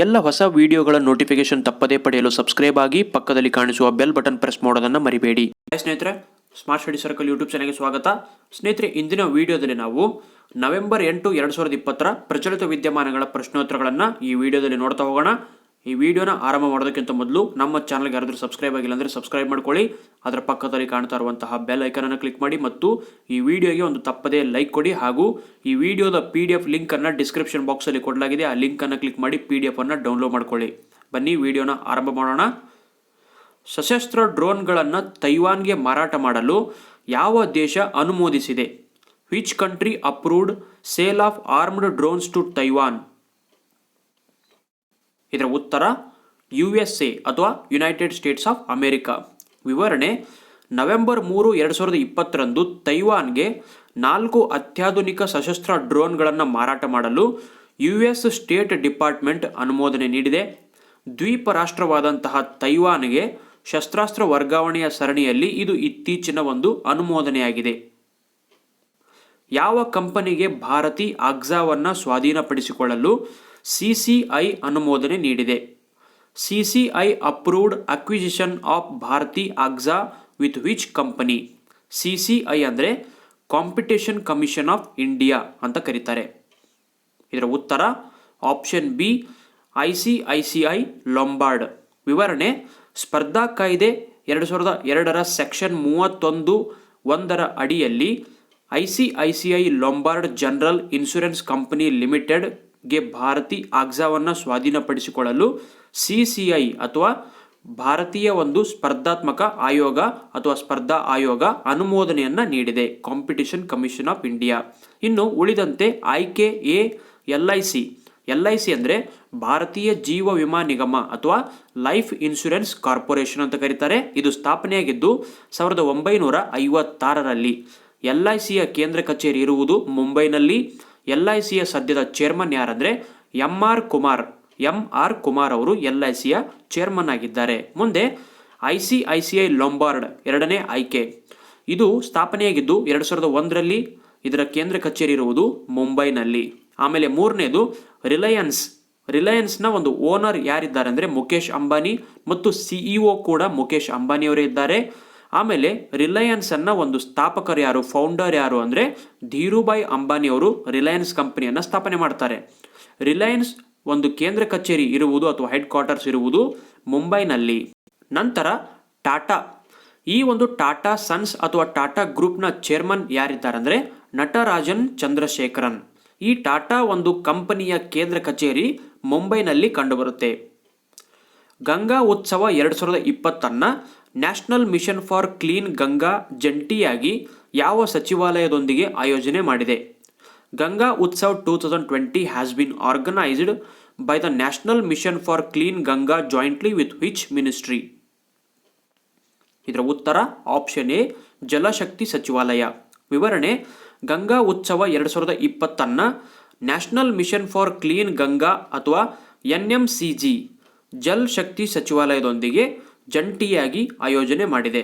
ಎಲ್ಲ ಹೊಸ ವಿಡಿಯೋಗಳ ನೋಟಿಫಿಕೇಶನ್ ತಪ್ಪದೇ ಪಡೆಯಲು ಸಬ್ಸ್ಕ್ರೈಬ್ ಆಗಿ ಪಕ್ಕದಲ್ಲಿ ಕಾಣಿಸುವ ಬೆಲ್ ಬಟನ್ ಪ್ರೆಸ್ ಮಾಡೋದನ್ನು ಮರಿಬೇಡಿ. ಸ್ನೇಹಿತರೆ ಸ್ಮಾರ್ಟ್ ಸ್ಟಡಿ ಸರ್ಕಲ್ ಯೂಟ್ಯೂಬ್ ಚಾನಲ್ಗೆ ಸ್ವಾಗತ. ಸ್ನೇಹಿತರೆ, ಇಂದಿನ ವಿಡಿಯೋದಲ್ಲಿ ನಾವು ನವೆಂಬರ್ ಎಂಟು, ಎರಡು ಸಾವಿರದ ಇಪ್ಪತ್ತರ ಪ್ರಚಲಿತ ವಿದ್ಯಮಾನಗಳ ಪ್ರಶ್ನೋತ್ತರಗಳನ್ನು ಈ ವಿಡಿಯೋದಲ್ಲಿ ನೋಡ್ತಾ ಹೋಗೋಣ. ಈ ವಿಡಿಯೋನ ಆರಂಭ ಮಾಡೋದಕ್ಕಿಂತ ಮೊದಲು ನಮ್ಮ ಚಾನಲ್ಗೆ ಯಾರಾದರೂ ಸಬ್ಸ್ಕ್ರೈಬ್ ಆಗಿಲ್ಲ ಅಂದರೆ ಸಬ್ಸ್ಕ್ರೈಬ್ ಮಾಡ್ಕೊಳ್ಳಿ. ಅದರ ಪಕ್ಕದಲ್ಲಿ ಕಾಣ್ತಾ ಇರುವಂತಹ ಬೆಲ್ ಐಕನನ್ನು ಕ್ಲಿಕ್ ಮಾಡಿ ಮತ್ತು ಈ ವಿಡಿಯೋಗೆ ಒಂದು ತಪ್ಪದೇ ಲೈಕ್ ಕೊಡಿ ಹಾಗೂ ಈ ವಿಡಿಯೋದ ಪಿ ಡಿ ಎಫ್ ಲಿಂಕನ್ನು ಡಿಸ್ಕ್ರಿಪ್ಷನ್ ಬಾಕ್ಸಲ್ಲಿ ಕೊಡಲಾಗಿದೆ. ಆ ಲಿಂಕನ್ನು ಕ್ಲಿಕ್ ಮಾಡಿ ಪಿ ಡಿ ಎಫನ್ನು ಡೌನ್ಲೋಡ್ ಮಾಡ್ಕೊಳ್ಳಿ. ಬನ್ನಿ ವಿಡಿಯೋನ ಆರಂಭ ಮಾಡೋಣ. ಸಶಸ್ತ್ರ ಡ್ರೋನ್ಗಳನ್ನು ತೈವಾನ್ಗೆ ಮಾರಾಟ ಮಾಡಲು ಯಾವ ದೇಶ ಅನುಮೋದಿಸಿದೆ? Which country approved sale of armed drones to Taiwan ಇದರ ಉತ್ತರ ಯು ಎಸ್ ಎ ಅಥವಾ ಯುನೈಟೆಡ್ ಸ್ಟೇಟ್ಸ್ ಆಫ್ ಅಮೆರಿಕಾ ವಿವರಣೆ, ನವೆಂಬರ್ ಮೂರು, ಎರಡು ಸಾವಿರದ ಇಪ್ಪತ್ತರಂದು ತೈವಾನ್ಗೆ ನಾಲ್ಕು ಅತ್ಯಾಧುನಿಕ ಸಶಸ್ತ್ರ ಡ್ರೋನ್ಗಳನ್ನು ಮಾರಾಟ ಮಾಡಲು ಯು ಎಸ್ ಸ್ಟೇಟ್ ಡಿಪಾರ್ಟ್ಮೆಂಟ್ ಅನುಮೋದನೆ ನೀಡಿದೆ. ದ್ವೀಪ ರಾಷ್ಟ್ರವಾದಂತಹ ತೈವಾನ್ಗೆ ಶಸ್ತ್ರಾಸ್ತ್ರ ವರ್ಗಾವಣೆಯ ಸರಣಿಯಲ್ಲಿ ಇದು ಇತ್ತೀಚಿನ ಒಂದು ಅನುಮೋದನೆಯಾಗಿದೆ. ಯಾವ ಕಂಪನಿಗೆ ಭಾರತಿ ಅಗ್ಸಾವನ್ನು ಸ್ವಾಧೀನಪಡಿಸಿಕೊಳ್ಳಲು ಸಿಸಿಐ ಅನುಮೋದನೆ ನೀಡಿದೆ. CCI approved acquisition of Bharti AXA with which company CCI ಅಂದರೆ ಕಾಂಪಿಟೇಷನ್ ಕಮಿಷನ್ ಆಫ್ ಇಂಡಿಯಾ ಅಂತ ಕರೀತಾರೆ. ಇದರ ಉತ್ತರ option B I C I C I Lombard. ವಿವರಣೆ, ಸ್ಪರ್ಧಾ ಕಾಯ್ದೆ ಎರಡು ಸಾವಿರದ ಎರಡರ ಸೆಕ್ಷನ್ ಮೂವತ್ತೊಂದು ಒಂದರ ಅಡಿಯಲ್ಲಿ I C I C I Lombard general insurance company ಲಿಮಿಟೆಡ್ಗೆ Bharti ಆಗ್ಜಾವನ್ನು ಸ್ವಾಧೀನಪಡಿಸಿಕೊಳ್ಳಲು ಸಿ ಸಿ ಐ ಅಥವಾ ಭಾರತೀಯ ಒಂದು ಸ್ಪರ್ಧಾತ್ಮಕ ಆಯೋಗ ಅಥವಾ ಸ್ಪರ್ಧಾ ಆಯೋಗ ಅನುಮೋದನೆಯನ್ನು ನೀಡಿದೆ ಕಾಂಪಿಟಿಷನ್ ಕಮಿಷನ್ ಆಫ್ ಇಂಡಿಯಾ ಇನ್ನು ಉಳಿದಂತೆ ಆಯ್ಕೆ A, L I C, L I C ಅಂದರೆ ಭಾರತೀಯ ಜೀವ ವಿಮಾ ನಿಗಮ ಅಥವಾ ಲೈಫ್ ಇನ್ಶೂರೆನ್ಸ್ ಕಾರ್ಪೊರೇಷನ್ ಅಂತ ಕರೀತಾರೆ. ಇದು ಸ್ಥಾಪನೆಯಾಗಿದ್ದು ಸಾವಿರದ ಒಂಬೈನೂರ ಐವತ್ತಾರರಲ್ಲಿ ಎಲ್ ಐ ಸಿಯ ಕೇಂದ್ರ ಕಚೇರಿ ಇರುವುದು ಮುಂಬೈನಲ್ಲಿ. ಎಲ್ ಐ ಸಿಯ ಸದ್ಯದ chairman ಯಾರಂದರೆ M R Kumar, M R Kumar ಅವರು ಎಲ್ ಐ ಸಿಯ ಚೇರ್ಮನ್ ಆಗಿದ್ದಾರೆ. ಮುಂದೆ I C I C I Lombard ಎರಡನೇ ಆಯ್ಕೆ. ಇದು ಸ್ಥಾಪನೆಯಾಗಿದ್ದು ಎರಡು ಸಾವಿರದ ಒಂದರಲ್ಲಿ ಇದರ ಕೇಂದ್ರ ಕಚೇರಿ ಇರುವುದು ಮುಂಬೈನಲ್ಲಿ. ಆಮೇಲೆ ಮೂರನೇದು ರಿಲಯನ್ಸ್. ರಿಲಯನ್ಸ್ನ ಒಂದು ಓನರ್ ಯಾರಿದ್ದಾರೆ ಅಂದರೆ ಮುಕೇಶ್ ಅಂಬಾನಿ ಮತ್ತು ಸಿಇಒ ಕೂಡ ಮುಖೇಶ್ ಅಂಬಾನಿಯವರೇ ಇದ್ದಾರೆ. ಆಮೇಲೆ ರಿಲಯನ್ಸ್ ಅನ್ನ ಒಂದು ಸ್ಥಾಪಕರು ಯಾರು ಫೌಂಡರ್ ಯಾರು ಅಂದರೆ ಧೀರುಭಾಯ್ ಅಂಬಾನಿ ಅವರು ರಿಲಯನ್ಸ್ ಕಂಪನಿಯನ್ನು ಸ್ಥಾಪನೆ ಮಾಡ್ತಾರೆ. ರಿಲಯನ್ಸ್ ಒಂದು ಕೇಂದ್ರ ಕಚೇರಿ ಇರುವುದು ಅಥವಾ ಹೆಡ್ ಕ್ವಾರ್ಟರ್ಸ್ ಇರುವುದು ಮುಂಬೈನಲ್ಲಿ. ನಂತರ ಟಾಟಾ. ಈ ಒಂದು ಟಾಟಾ ಸನ್ಸ್ ಅಥವಾ ಟಾಟಾ ಗ್ರೂಪ್ನ ಚೇರ್ಮನ್ ಯಾರಿದ್ದಾರೆ ಅಂದರೆ ನಟರಾಜನ್ ಚಂದ್ರಶೇಖರನ್. ಈ ಟಾಟಾ ಒಂದು ಕಂಪನಿಯ ಕೇಂದ್ರ ಕಚೇರಿ ಮುಂಬೈನಲ್ಲಿ ಕಂಡುಬರುತ್ತೆ. ಗಂಗಾ ಉತ್ಸವ ಎರಡು ಸಾವಿರದ ಇಪ್ಪತ್ತನ್ನು national mission for clean Ganga ಜಂಟಿಯಾಗಿ ಯಾವ ಸಚಿವಾಲಯದೊಂದಿಗೆ ಆಯೋಜನೆ ಮಾಡಿದೆ? Ganga Utsav two thousand twenty has been organised by the national mission for clean Ganga jointly with which ministry? ಇದರ ಉತ್ತರ ಆಪ್ಷನ್ ಎ, ಜಲಶಕ್ತಿ ಸಚಿವಾಲಯ. ವಿವರಣೆ, ಗಂಗಾ ಉತ್ಸವ ಎರಡು ಸಾವಿರದ ಇಪ್ಪತ್ತನ್ನ national mission for clean Ganga ಅಥವಾ N M C G Jal Shakti ಸಚಿವಾಲಯದೊಂದಿಗೆ ಜಂಟಿಯಾಗಿ ಆಯೋಜನೆ ಮಾಡಿದೆ.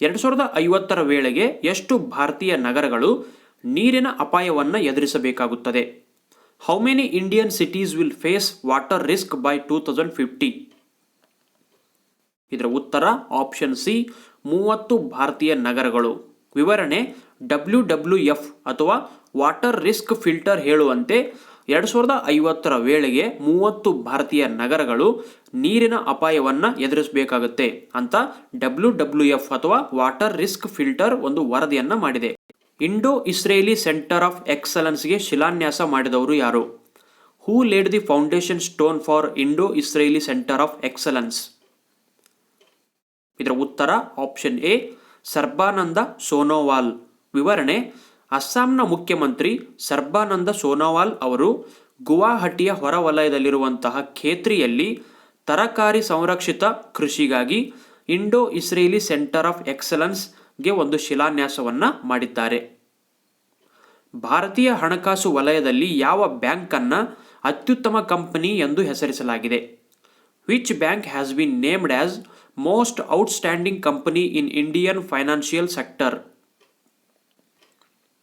ಎರಡು ಸಾವಿರದ ಐವತ್ತರ ವೇಳೆಗೆ ಎಷ್ಟು ಭಾರತೀಯ ನಗರಗಳು ನೀರಿನ ಅಪಾಯವನ್ನು ಎದುರಿಸಬೇಕಾಗುತ್ತದೆ? How many Indian cities will face water risk by two thousand fifty ಇದರ ಉತ್ತರ ಆಪ್ಷನ್ ಸಿ ಮೂವತ್ತು ಭಾರತೀಯ ನಗರಗಳು. ವಿವರಣೆ ಡಬ್ಲ್ಯೂ ಡಬ್ಲ್ಯೂ ಎಫ್ ಅಥವಾ ವಾಟರ್ ರಿಸ್ಕ್ ಫಿಲ್ಟರ್ ಹೇಳುವಂತೆ ಎರಡು ಸಾವಿರದ ಐವತ್ತರ ವೇಳೆಗೆ ಮೂವತ್ತು ಭಾರತೀಯ ನಗರಗಳು ನೀರಿನ ಅಪಾಯವನ್ನು ಎದುರಿಸಬೇಕಾಗುತ್ತೆ ಅಂತ ಡಬ್ಲ್ಯೂ ಡಬ್ಲ್ಯೂ ಎಫ್ ಅಥವಾ ವಾಟರ್ ರಿಸ್ಕ್ ಫಿಲ್ಟರ್ ಒಂದು ವರದಿಯನ್ನು ಮಾಡಿದೆ. ಇಂಡೋ ಇಸ್ರೇಲಿ ಸೆಂಟರ್ ಆಫ್ ಎಕ್ಸಲೆನ್ಸ್ಗೆ ಶಿಲಾನ್ಯಾಸ ಮಾಡಿದವರು ಯಾರು? Who laid the foundation stone for Indo Israeli centre of excellence? ಇದರ ಉತ್ತರ ಆಪ್ಷನ್ ಎ, ಸರ್ಬಾನಂದ ಸೋನೋವಾಲ್. ವಿವರಣೆ ಅಸ್ಸಾಂನ ಮುಖ್ಯಮಂತ್ರಿ ಸರ್ಬಾನಂದ ಸೋನೋವಾಲ್ ಅವರು ಗುವಾಹಟಿಯ ಹೊರವಲಯದಲ್ಲಿರುವಂತಹ ಖೇತ್ರಿಯಲ್ಲಿ ತರಕಾರಿ ಸಂರಕ್ಷಿತ ಕೃಷಿಗಾಗಿ ಇಂಡೋ ಇಸ್ರೇಲಿ ಸೆಂಟರ್ ಆಫ್ ಎಕ್ಸಲೆನ್ಸ್ಗೆ ಒಂದು ಶಿಲಾನ್ಯಾಸವನ್ನು ಮಾಡಿದ್ದಾರೆ. ಭಾರತೀಯ ಹಣಕಾಸು ವಲಯದಲ್ಲಿ ಯಾವ ಬ್ಯಾಂಕನ್ನು ಅತ್ಯುತ್ತಮ ಕಂಪನಿ ಎಂದು ಹೆಸರಿಸಲಾಗಿದೆ. Which bank has been named as most outstanding company in Indian financial sector.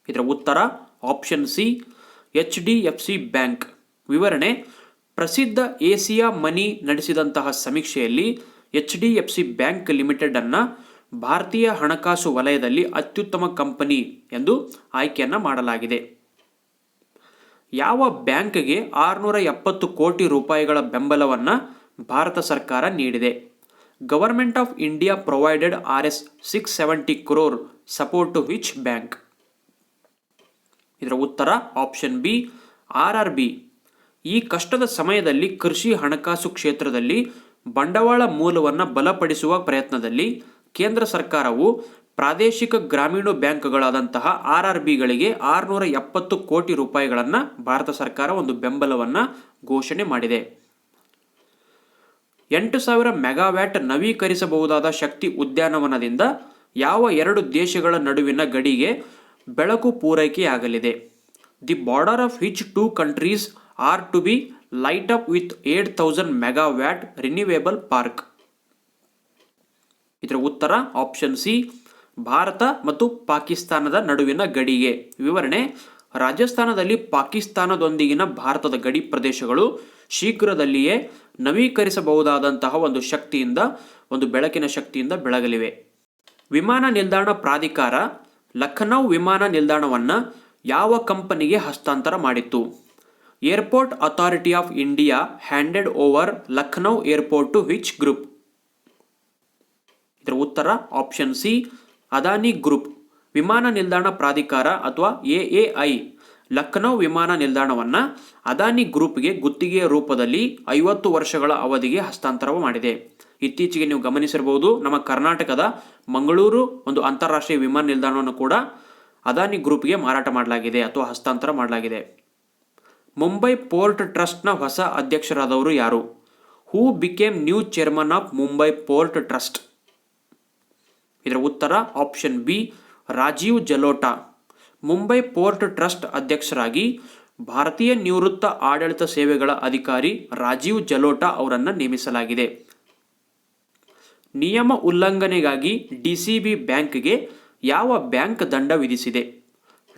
ಇದರ ಉತ್ತರ option C H D F C bank ವಿವರಣೆ, ಪ್ರಸಿದ್ಧ ಏಸಿಯಾ ಮನಿ ನಡೆಸಿದಂತಹ ಸಮೀಕ್ಷೆಯಲ್ಲಿ H D F C bank limited ಅನ್ನು ಭಾರತೀಯ ಹಣಕಾಸು ವಲಯದಲ್ಲಿ ಅತ್ಯುತ್ತಮ ಕಂಪನಿ ಎಂದು ಆಯ್ಕೆಯನ್ನ ಮಾಡಲಾಗಿದೆ. ಯಾವ ಬ್ಯಾಂಕ್ಗೆ ಆರುನೂರ ಎಪ್ಪತ್ತು ಕೋಟಿ ರೂಪಾಯಿಗಳ ಬೆಂಬಲವನ್ನು ಭಾರತ ಸರ್ಕಾರ ನೀಡಿದೆ? Government of India provided R S six seventy crore support to which bank ಇದರ ಉತ್ತರ option B R R B ಈ ಕಷ್ಟದ ಸಮಯದಲ್ಲಿ ಕೃಷಿ ಹಣಕಾಸು ಕ್ಷೇತ್ರದಲ್ಲಿ ಬಂಡವಾಳ ಮೂಲವನ್ನು ಬಲಪಡಿಸುವ ಪ್ರಯತ್ನದಲ್ಲಿ ಕೇಂದ್ರ ಸರ್ಕಾರವು ಪ್ರಾದೇಶಿಕ ಗ್ರಾಮೀಣ ಬ್ಯಾಂಕ್ಗಳಾದಂತಹ ಆರ್ ಆರ್ ಬಿಗಳಿಗೆ ಆರುನೂರ ಎಪ್ಪತ್ತು ಕೋಟಿ ರೂಪಾಯಿಗಳನ್ನು ಭಾರತ ಸರ್ಕಾರ ಒಂದು ಬೆಂಬಲವನ್ನು ಘೋಷಣೆ ಮಾಡಿದೆ. ಎಂಟು ಸಾವಿರ ಮೆಗಾವ್ಯಾಟ್ ನವೀಕರಿಸಬಹುದಾದ ಶಕ್ತಿ ಉದ್ಯಾನವನದಿಂದ ಯಾವ ಎರಡು ದೇಶಗಳ ನಡುವಿನ ಗಡಿಗೆ ಬೆಳಕು ಪೂರೈಕೆಯಾಗಲಿದೆ. The border of which two countries are to be light up with eight mega watt renewable park. ಇದರ ಉತ್ತರ ಆಪ್ಷನ್ ಸಿ, ಭಾರತ ಮತ್ತು ಪಾಕಿಸ್ತಾನದ ನಡುವಿನ ಗಡಿಗೆ. ವಿವರಣೆ, ರಾಜಸ್ಥಾನದಲ್ಲಿ ಪಾಕಿಸ್ತಾನದೊಂದಿಗಿನ ಭಾರತದ ಗಡಿ ಪ್ರದೇಶಗಳು ಶೀಘ್ರದಲ್ಲಿಯೇ ನವೀಕರಿಸಬಹುದಾದಂತಹ ಒಂದು ಶಕ್ತಿಯಿಂದ, ಒಂದು ಬೆಳಕಿನ ಶಕ್ತಿಯಿಂದ ಬೆಳಗಲಿವೆ. ವಿಮಾನ ನಿಲ್ದಾಣ ಪ್ರಾಧಿಕಾರ ಲಖನೌ ವಿಮಾನ ನಿಲ್ದಾಣವನ್ನು ಯಾವ ಕಂಪನಿಗೆ ಹಸ್ತಾಂತರ ಮಾಡಿತ್ತು? Airport authority of India handed over Lucknow airport to which group? ಇದರ ಉತ್ತರ ಆಪ್ಷನ್ ಸಿ, ಅದಾನಿ ಗ್ರೂಪ್. ವಿಮಾನ ನಿಲ್ದಾಣ ಪ್ರಾಧಿಕಾರ ಅಥವಾ ಎ ಐ. ಲಖನೌ ವಿಮಾನ ನಿಲ್ದಾಣವನ್ನು ಅದಾನಿ ಗ್ರೂಪ್ಗೆ ಗುತ್ತಿಗೆಯ ರೂಪದಲ್ಲಿ ಐವತ್ತು ವರ್ಷಗಳ ಅವಧಿಗೆ ಹಸ್ತಾಂತರ ಮಾಡಿದೆ. ಇತ್ತೀಚೆಗೆ ನೀವು ಗಮನಿಸಿರಬಹುದು, ನಮ್ಮ ಕರ್ನಾಟಕದ ಮಂಗಳೂರು ಒಂದು ಅಂತಾರಾಷ್ಟ್ರೀಯ ವಿಮಾನ ನಿಲ್ದಾಣವನ್ನು ಕೂಡ ಅದಾನಿ ಗ್ರೂಪ್ಗೆ ಮಾರಾಟ ಮಾಡಲಾಗಿದೆ ಅಥವಾ ಹಸ್ತಾಂತರ ಮಾಡಲಾಗಿದೆ. ಮುಂಬೈ ಪೋರ್ಟ್ ಟ್ರಸ್ಟ್ನ ಹೊಸ ಅಧ್ಯಕ್ಷರಾದವರು ಯಾರು? Who became new chairman of Mumbai port trust ಇದರ ಉತ್ತರ option B, Rajeev Jalota. Mumbai port trust ಅಧ್ಯಕ್ಷರಾಗಿ ಭಾರತೀಯ ನಿವೃತ್ತ ಆಡಳಿತ ಸೇವೆಗಳ ಅಧಿಕಾರಿ ರಾಜೀವ್ ಜಲೋಟಾ ಅವರನ್ನು ನೇಮಿಸಲಾಗಿದೆ. ನಿಯಮ ಉಲ್ಲಂಘನೆಗಾಗಿ ಡಿಸಿಬಿ ಬ್ಯಾಂಕ್ಗೆ ಯಾವ ಬ್ಯಾಂಕ್ ದಂಡ ವಿಧಿಸಿದೆ?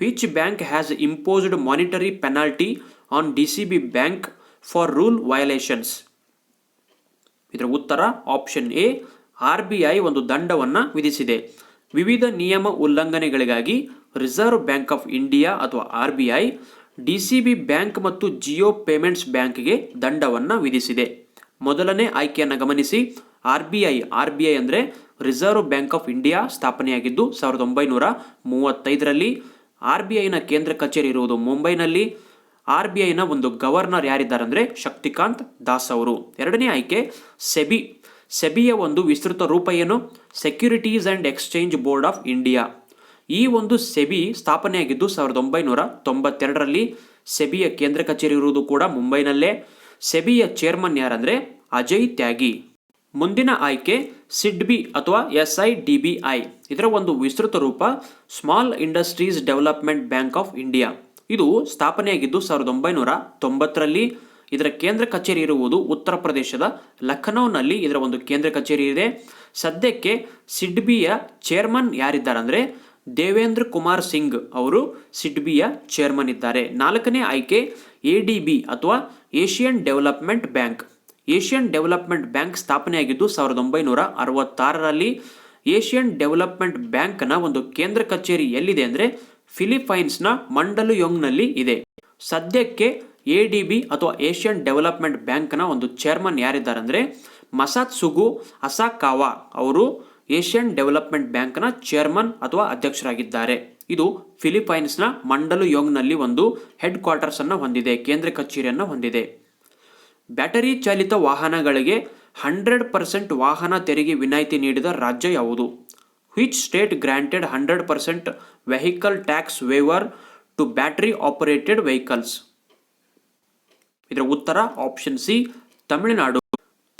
Which bank has imposed monetary penalty on DCB bank for rule violations? ಇದರ ಉತ್ತರ option A, R B I ಒಂದು ದಂಡವನ್ನು ವಿಧಿಸಿದೆ. ವಿವಿಧ ನಿಯಮ ಉಲ್ಲಂಘನೆಗಳಿಗಾಗಿ ರಿಸರ್ವ್ ಬ್ಯಾಂಕ್ ಆಫ್ ಇಂಡಿಯಾ ಅಥವಾ R B I, D C B bank ಮತ್ತು ಜಿಯೋ ಪೇಮೆಂಟ್ಸ್ ಬ್ಯಾಂಕ್ಗೆ ದಂಡವನ್ನು ವಿಧಿಸಿದೆ. ಮೊದಲನೇ ಆಯ್ಕೆಯನ್ನು ಗಮನಿಸಿ. R B I, R B I ಅಂದರೆ ರಿಸರ್ವ್ ಬ್ಯಾಂಕ್ ಆಫ್ ಇಂಡಿಯಾ ಸ್ಥಾಪನೆಯಾಗಿದ್ದು ಸಾವಿರದ ಒಂಬೈನೂರ ಮೂವತ್ತೈದರಲ್ಲಿ ಆರ್ ಬಿ ಐನ ಕೇಂದ್ರ ಕಚೇರಿ ಇರುವುದು ಮುಂಬೈನಲ್ಲಿ. ಆರ್ ಬಿ ಐನ ಒಂದು ಗವರ್ನರ್ ಯಾರಿದ್ದಾರೆ ಅಂದರೆ ಶಕ್ತಿಕಾಂತ್ ದಾಸ್ ಅವರು. ಎರಡನೇ ಆಯ್ಕೆ, ಸೆಬಿ. ಸೆಬಿಯ ಒಂದು ವಿಸ್ತೃತ ರೂಪ ಏನು? Securities and exchange board of India. ಈ ಒಂದು ಸೆಬಿ ಸ್ಥಾಪನೆಯಾಗಿದ್ದು ಸಾವಿರದ ಒಂಬೈನೂರ ತೊಂಬತ್ತೆರಡರಲ್ಲಿ ಸೆಬಿಯ ಕೇಂದ್ರ ಕಚೇರಿ ಇರುವುದು ಕೂಡ ಮುಂಬೈನಲ್ಲೇ. ಸೆಬಿಯ ಚೇರ್ಮನ್ ಯಾರಂದ್ರೆ? ಅಜಯ್ ತ್ಯಾಗಿ. ಮುಂದಿನ ಆಯ್ಕೆ ಸಿಡ್ಬಿ ಅಥವಾ S I D B I ಇದರ ಒಂದು ವಿಸ್ತೃತ ರೂಪ small industries development bank of India. ಇದು ಸ್ಥಾಪನೆಯಾಗಿದ್ದು ಸಾವಿರದ ಒಂಬೈನೂರ ತೊಂಬತ್ತರಲ್ಲಿ. ಇದರ ಕೇಂದ್ರ ಕಚೇರಿ ಇರುವುದು ಉತ್ತರ ಪ್ರದೇಶದ ಲಖನೌನಲ್ಲಿ ಇದರ ಒಂದು ಕೇಂದ್ರ ಕಚೇರಿ ಇದೆ. ಸದ್ಯಕ್ಕೆ ಸಿಡ್ಬಿಯ ಚೇರ್ಮನ್ ಯಾರಿದ್ದಾರೆ ಅಂದರೆ ದೇವೇಂದ್ರ ಕುಮಾರ್ ಸಿಂಗ್ ಅವರು ಸಿಡ್ಬಿಯ ಚೇರ್ಮನ್ ಇದ್ದಾರೆ. ನಾಲ್ಕನೇ ಆಯ್ಕೆ ಎ ಡಿ ಬಿ ಅಥವಾ Asian development bank. Asian development bank ಸ್ಥಾಪನೆಯಾಗಿದ್ದು ಸಾವಿರದ ಒಂಬೈನೂರ ಅರವತ್ತಾರರಲ್ಲಿ ಏಷಿಯನ್ ಡೆವಲಪ್ಮೆಂಟ್ ಬ್ಯಾಂಕ್ನ ಒಂದು ಕೇಂದ್ರ ಕಚೇರಿ ಎಲ್ಲಿದೆ ಅಂದರೆ ಫಿಲಿಪೈನ್ಸ್ನ ಮಂಡಲುಯೊಂಗ್ನಲ್ಲಿ ಇದೆ. ಸದ್ಯಕ್ಕೆ ಎ ಡಿ ಬಿ ಅಥವಾ ಏಷ್ಯನ್ ಡೆವಲಪ್ಮೆಂಟ್ ಬ್ಯಾಂಕ್ನ ಒಂದು ಚೇರ್ಮನ್ ಯಾರಿದ್ದಾರೆ ಅಂದರೆ ಮಸಾತ್ ಸುಗು ಅಸಾಕಾವಾ ಅವರು ಏಷ್ಯನ್ ಡೆವಲಪ್ಮೆಂಟ್ ಬ್ಯಾಂಕ್ನ ಚೇರ್ಮನ್ ಅಥವಾ ಅಧ್ಯಕ್ಷರಾಗಿದ್ದಾರೆ. ಇದು ಫಿಲಿಪೈನ್ಸ್ನ ಮಂಡಲು ಯೋಗ್ನಲ್ಲಿ ಒಂದು ಹೆಡ್ ಕ್ವಾರ್ಟರ್ಸ್ ಅನ್ನು ಹೊಂದಿದೆ, ಕೇಂದ್ರ ಕಚೇರಿಯನ್ನು ಹೊಂದಿದೆ. ಬ್ಯಾಟರಿ ಚಾಲಿತ ವಾಹನಗಳಿಗೆ ಹಂಡ್ರೆಡ್ ಪರ್ಸೆಂಟ್ ವಾಹನ ತೆರಿಗೆ ವಿನಾಯಿತಿ ನೀಡಿದ ರಾಜ್ಯ ಯಾವುದು? Which state granted hundred percent vehicle tax waiver to battery operated vehicles ಇದರ ಉತ್ತರ ಆಪ್ಷನ್ ಸಿ ತಮಿಳುನಾಡು.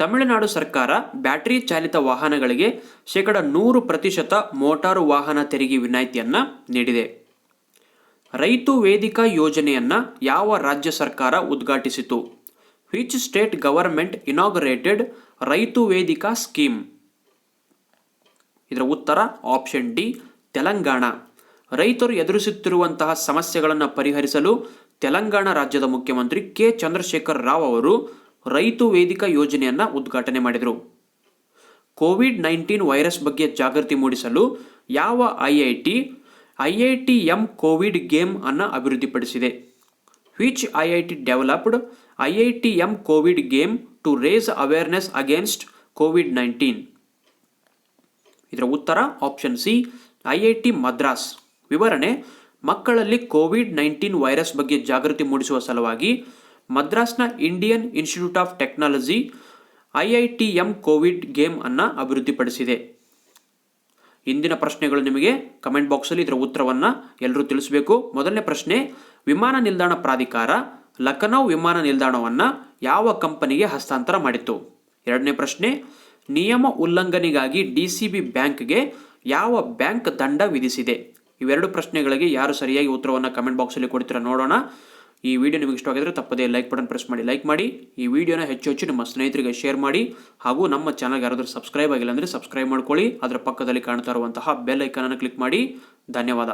ತಮಿಳುನಾಡು ಸರ್ಕಾರ ಬ್ಯಾಟರಿ ಚಾಲಿತ ವಾಹನಗಳಿಗೆ ಶೇಕಡ ನೂರು ಪ್ರತಿಶತ ಮೋಟಾರು ವಾಹನ ತೆರಿಗೆ ವಿನಾಯಿತಿಯನ್ನ ನೀಡಿದೆ. ರೈತು ವೇದಿಕಾ ಯೋಜನೆಯನ್ನ ಯಾವ ರಾಜ್ಯ ಸರ್ಕಾರ ಉದ್ಘಾಟಿಸಿತು? Which state government inaugurated Rythu Vedika scheme ಇದರ ಉತ್ತರ ಆಪ್ಷನ್ ಡಿ ತೆಲಂಗಾಣ. ರೈತರು ಎದುರಿಸುತ್ತಿರುವಂತಹ ಸಮಸ್ಯೆಗಳನ್ನು ಪರಿಹರಿಸಲು ತೆಲಂಗಾಣ ರಾಜ್ಯದ ಮುಖ್ಯಮಂತ್ರಿ ಕೆ. ಚಂದ್ರಶೇಖರ್ ರಾವ್ ಅವರು ರೈತು ವೇದಿಕಾ ಯೋಜನೆಯನ್ನು ಉದ್ಘಾಟನೆ ಮಾಡಿದರು. ಕೋವಿಡ್ ನೈನ್ಟೀನ್ ವೈರಸ್ ಬಗ್ಗೆ ಜಾಗೃತಿ ಮೂಡಿಸಲು ಯಾವ I I T, I I T M Covid game ಅನ್ನು ಅಭಿವೃದ್ಧಿಪಡಿಸಿದೆ. Which I I T developed, I I T M Covid game to raise awareness against Covid nineteen. ಇದರ ಉತ್ತರ option C, I I T Madras. ವಿವರಣೆ, ಮಕ್ಕಳಲ್ಲಿ Covid nineteen virus ಬಗ್ಗೆ ಜಾಗೃತಿ ಮೂಡಿಸುವ ಸಲುವಾಗಿ ಮದ್ರಾಸ್ನ Indian institute of technology I I T M COVID game ಅನ್ನು ಅಭಿವೃದ್ಧಿಪಡಿಸಿದೆ. ಇಂದಿನ ಪ್ರಶ್ನೆಗಳು ನಿಮಗೆ ಕಮೆಂಟ್ ಬಾಕ್ಸಲ್ಲಿ ಇದರ ಉತ್ತರವನ್ನು ಎಲ್ಲರೂ ತಿಳಿಸಬೇಕು. ಮೊದಲನೇ ಪ್ರಶ್ನೆ, ವಿಮಾನ ನಿಲ್ದಾಣ ಪ್ರಾಧಿಕಾರ ಲಖನೌ ವಿಮಾನ ನಿಲ್ದಾಣವನ್ನು ಯಾವ ಕಂಪನಿಗೆ ಹಸ್ತಾಂತರ ಮಾಡಿತು ಎರಡನೇ ಪ್ರಶ್ನೆ, ನಿಯಮ ಉಲ್ಲಂಘನೆಗಾಗಿ ಡಿ ಸಿ ಬಿ ಬ್ಯಾಂಕ್ಗೆ ಯಾವ ಬ್ಯಾಂಕ್ ದಂಡ ವಿಧಿಸಿದೆ? ಇವೆರಡು ಪ್ರಶ್ನೆಗಳಿಗೆ ಯಾರು ಸರಿಯಾಗಿ ಉತ್ತರವನ್ನು ಕಮೆಂಟ್ ಬಾಕ್ಸಲ್ಲಿ ಕೊಡ್ತೀರಾ ನೋಡೋಣ. ಈ ವಿಡಿಯೋ ನಿಮಗೆ ಇಷ್ಟ ಆಗಿದ್ರೆ ತಪ್ಪದೇ ಲೈಕ್ ಬಟನ್ ಪ್ರೆಸ್ ಮಾಡಿ ಲೈಕ್ ಮಾಡಿ. ಈ ವಿಡಿಯೋನ ಹೆಚ್ಚು ಹೆಚ್ಚು ನಿಮ್ಮ ಸ್ನೇಹಿತರಿಗೆ ಶೇರ್ ಮಾಡಿ. ಹಾಗೂ ನಮ್ಮ ಚಾನಲ್ಗೆ ಯಾರಾದರೂ ಸಬ್ಸ್ಕ್ರೈಬ್ ಆಗಿಲ್ಲ ಅಂದರೆ ಸಬ್ಸ್ಕ್ರೈಬ್ ಮಾಡ್ಕೊಳ್ಳಿ. ಅದರ ಪಕ್ಕದಲ್ಲಿ ಕಾಣ್ತಾ ಇರುವಂತಹ ಬೆಲ್ ಐಕನನ್ನು ಕ್ಲಿಕ್ ಮಾಡಿ. ಧನ್ಯವಾದ.